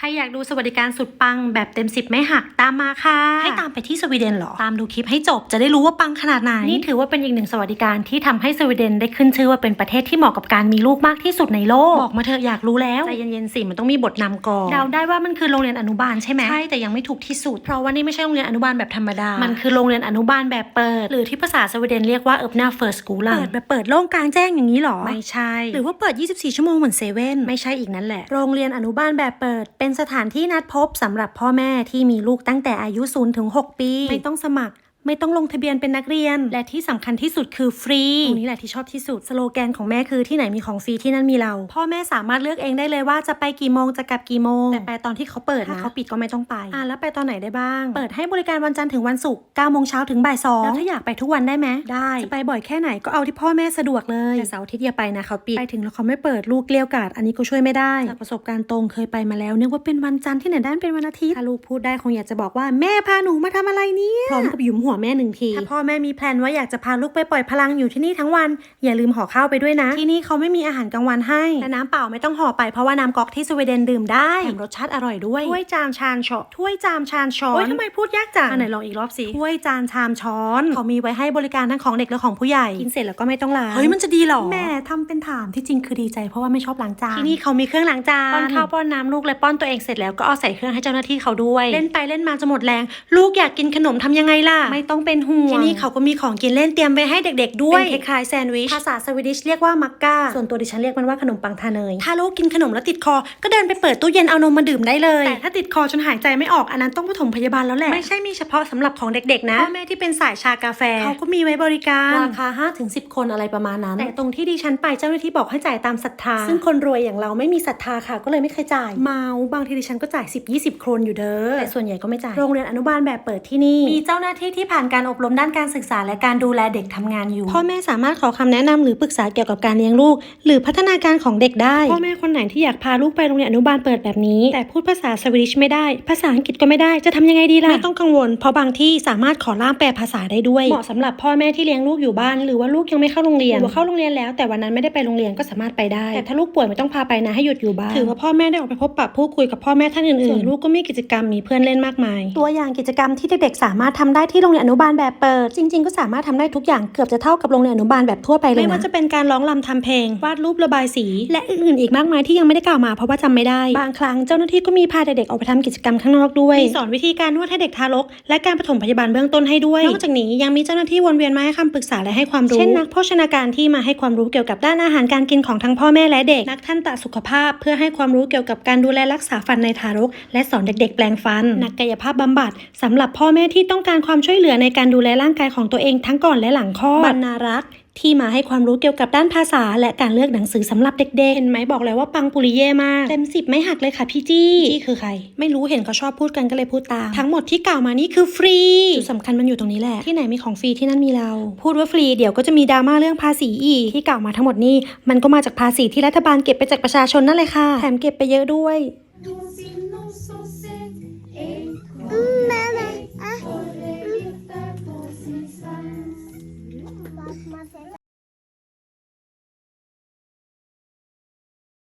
ใครอยากดูสวัสดิการสุดปังแบบเต็มสิบไม่หักตามมาค่ะ ให้ตามไปที่สวีเดนเหรอ ตามดูคลิปให้จบจะได้รู้ว่าปังขนาดไหน นี่ถือว่าเป็นอีกหนึ่งสวัสดิการที่ทำให้สวีเดนได้ขึ้นชื่อว่าเป็นประเทศที่เหมาะกับการมีลูกมากที่สุดในโลก บอกมาเถอะอยากรู้แล้วใจเย็นๆสิมันต้องมีบทนำก่อนเดาได้ว่ามันคือโรงเรียนอนุบาลใช่ไหมใช่แต่ยังไม่ถูกที่สุด เพราะว่านี่ไม่ใช่โรงเรียนอนุบาลแบบธรรมดา มันคือโรงเรียนอนุบาลแบบเปิด หรือที่ภาษาสวีเดนเรียกว่า Öppna Förskolan เปิดแบบเปิดโล่งกลางแจ้งอย่างนี้หรอไม่ใช่ หรือว่าเปิด 24 ชั่วโมงเหมือนเซเว่นไม่ใช่อีกนั่นแหละ โรงเรียนอนุบาลแบบเปิดเป็นป็นสถานที่นัดพบสำหรับพ่อแม่ที่มีลูกตั้งแต่อายุ0ถึง6ปี ไม่ต้องสมัคร ไม่ต้องลงทะเบียนเป็นนักเรียน และที่สำคัญที่สุดคือฟรีตรงนี้แหละที่ชอบที่สุด สโลแกนของแม่คือที่ไหนมีของฟรีที่นั่นมีเรา พ่อแม่สามารถเลือกเองได้เลยว่าจะไปกี่โมงจะกลับกี่โมง แต่ไปตอนที่เขาเปิดนะถ้าเขาปิดก็ไม่ต้องไปอะแล้วไปตอนไหนได้บ้าง เปิดให้บริการวันจันทร์ถึงวันศุกร์9โมงเช้าถึงบ่ายสองแล้วถ้าอยากไปทุกวันได้ไหมได้ จะไปบ่อยแค่ไหนก็เอาที่พ่อแม่สะดวกเลยแต่เสาร์อาทิตย์อย่าไปนะเขาปิดไปถึงแล้วเขาไม่เปิดลูกเกลี้ยวกราดอันนี้ก็ช่วยไม่ได้จากประสบการณ์ตรงเคยไปมาแล้วนึกว่าเป็นวันจันทร์ที่ไหนได้เป็นวันอาทิตย์ถ้าลูกพูดได้คงอยากจะบอกว่าแม่พาหนูมาทำอะไรเนี่ยพร้อมกับหยุมหัวแม่หนึ่งที ถ้าพ่อแม่มีแพลนว่าอยากจะพาลูกไปปล่อยพลังอยู่ที่นี่ทั้งวัน อย่าลืมห่อข้าวไปด้วยนะ ที่นี่เขาไม่มีอาหารกลางวันให้และน้ำเปล่าไม่ต้องห่อไปเพราะว่าน้ำก๊อกที่สวีเดนดื่มได้แถมรสชาติอร่อยด้วยถ้วยจามชานช้อนถ้วยจามชานช้อนโอ้ยทำไมพูดยากจังอันไหนลองอีกรอบสิถ้วยจานชามช้อนเขามีไว้ให้บริการทั้งของเด็กและของผู้ใหญ่กินเสร็จแล้วก็ไม่ต้องล้างเฮ้ยมันจะดีหรอแม่ทำเป็นถามที่จริงคือดีใจเพราะว่าไม่ชอบล้างจานที่นี่เขามีเครื่องล้างจานป้อนข้าวป้อนน้ำลูกและป้อนตัวเองเสร็จแล้วก็เอาใส่เครื่องให้เจ้าหน้าที่เขาด้วย เล่นไปเล่นมาจะหมดแรง ลูกอยากกินขนมทำยังไงล่ะไม่ต้องเป็นห่วงที่นี่เขาก็มีของกินเล่นเตรียมไว้ให้เด็ก ๆ ด้วยเป็นคล้ายๆแซนด์วิชภาษาสวีดิชเรียกว่ามักกาส่วนตัวดิฉันเรียกมันว่าขนมปังทาเนยถ้าลูกกินขนมแล้วติดคอ ก็เดินไปเปิดตู้เย็นเอานมมาดื่มได้เลย แต่ถ้าติดคอจนหายใจไม่ออกอันนั้นต้องปฐมพยาบาลแล้วแหละไม่ใช่มีเฉพาะสำหรับของเด็กๆนะพ่อแม่ที่เป็นสายชากาแฟเขาก็มีไว้บริการราคา5ถึง10คนอะไรประมาณนั้น แต่ตรงที่ดิฉันไปเจ้าหน้าที่บอกให้จ่ายตามศรัทธา ซึ่งคนรวยอย่างเราไม่มีศรัทธาค่ะ ก็เลยไม่เคยจ่าย เมาบางทีดิฉันก็จ่าย 10 20 โครนอยู่เด้อแต่ส่วนใหญ่ก็ไม่จ่ายโรงเรียนอนุบาลแบบเปิดที่นี่มีเจ้าหน้าที่ที่ผ่านการอบรมด้านการศึกษาและการดูแลเด็กทำงานอยู่ พ่อแม่สามารถขอคำแนะนำหรือปรึกษาเกี่ยวกับการเลี้ยงลูก หรือพัฒนาการของเด็กได้ พ่อแม่คนไหนที่อยากพาลูกไปโรงเรียนอนุบาลเปิดแบบนี้ แต่พูดภาษาสวีดิชไม่ได้ ภาษาอังกฤษก็ไม่ได้จะทำยังไงดีล่ะไม่ต้องกังวล เพราะบางที่สามารถขอล่ามแปลภาษาได้ด้วยเหมาะสำหรับพ่อแม่ที่เลี้ยงลูกอยู่บ้าน หรือว่าลูกยังไม่เข้าโรงเรียนหรือว่าเข้าโรงเรียนแล้ว แต่วันนั้นไม่ได้ไปโรงเรียนก็สามารถไปได้ แต่ถ้าลูกป่วยไม่ต้องพาไปนะให้หยุดอยู่บ้านถือว่าพ่อแม่ได้ออกไปพบปะพูดคุยกับพ่อแม่ท่านอื่นๆส่วนลูกก็มีกิจกรรมมีเพื่อนเล่นมากมาย ตัวอย่างกิจกรรมที่เด็กๆสามารถทำได้ที่โรงเรียนอนุบาลแบบเปิด จริง ๆ ก็สามารถทำได้ทุกอย่างเกือบจะเท่ากับโรงเรียนอนุบาลแบบทั่วไปเลยนะไม่ว่าจะเป็นการร้องรำทำเพลง วาดรูประบายสี และอื่นๆอีกมากมายที่ยังไม่ได้กล่าวมาเพราะว่าจำไม่ได้บางครั้งเจ้าหน้าที่ก็มีพาเด็กๆออกไปทำกิจกรรมข้างนอกด้วยมีสอนวิธีการนวดให้เด็กทารก และการปฐมพยาบาลเบื้องต้นให้ด้วยนอกจากนี้ยังมีเจ้าหน้าที่วนเวียนมาให้คำปรึกษาและให้ความรู้เช่นนักโภชนาการที่มาให้ความรู้เกี่ยวกับด้านอาหารการกินของทั้งพ่อแม่และเด็กนักทันตสุขภาพ เพื่อให้ความรู้เกี่ยวกับการดูแลรักษาฟันในทารก และสอนเด็ก ๆ แปลงฟัน นักกายภาพบำบัดสำหรับพ่อแม่ที่ต้องการความช่วยเหลือในการดูแลร่างกายของตัวเองทั้งก่อนและหลังคลอดบรรณารักษ์ที่มาให้ความรู้เกี่ยวกับด้านภาษา และการเลือกหนังสือสำหรับเด็กๆ เห็นไหมบอกแล้วว่าปังปุริเย่มากเต็มสิบไม่หักเลยค่ะพี่จี้จี้คือใคร ไม่รู้เห็นเขาชอบพูดกันก็เลยพูดตาม ทั้งหมดที่กล่าวมานี่คือฟรีจุดสำคัญมันอยู่ตรงนี้แหละ ที่ไหนมีของฟรีที่นั่นมีเรา พูดว่าฟรีเดี๋ยวก็จะมีดราม่าเรื่องภาษีอีก ที่กล่าวมาทั้งหมดนี่มันก็มาจากภาษีที่รัฐบาลเก็บไปจากประชาชนนั่นเลยค่ะ แถมเก็บไปเยอะด้วย Dos inom så sett ett อื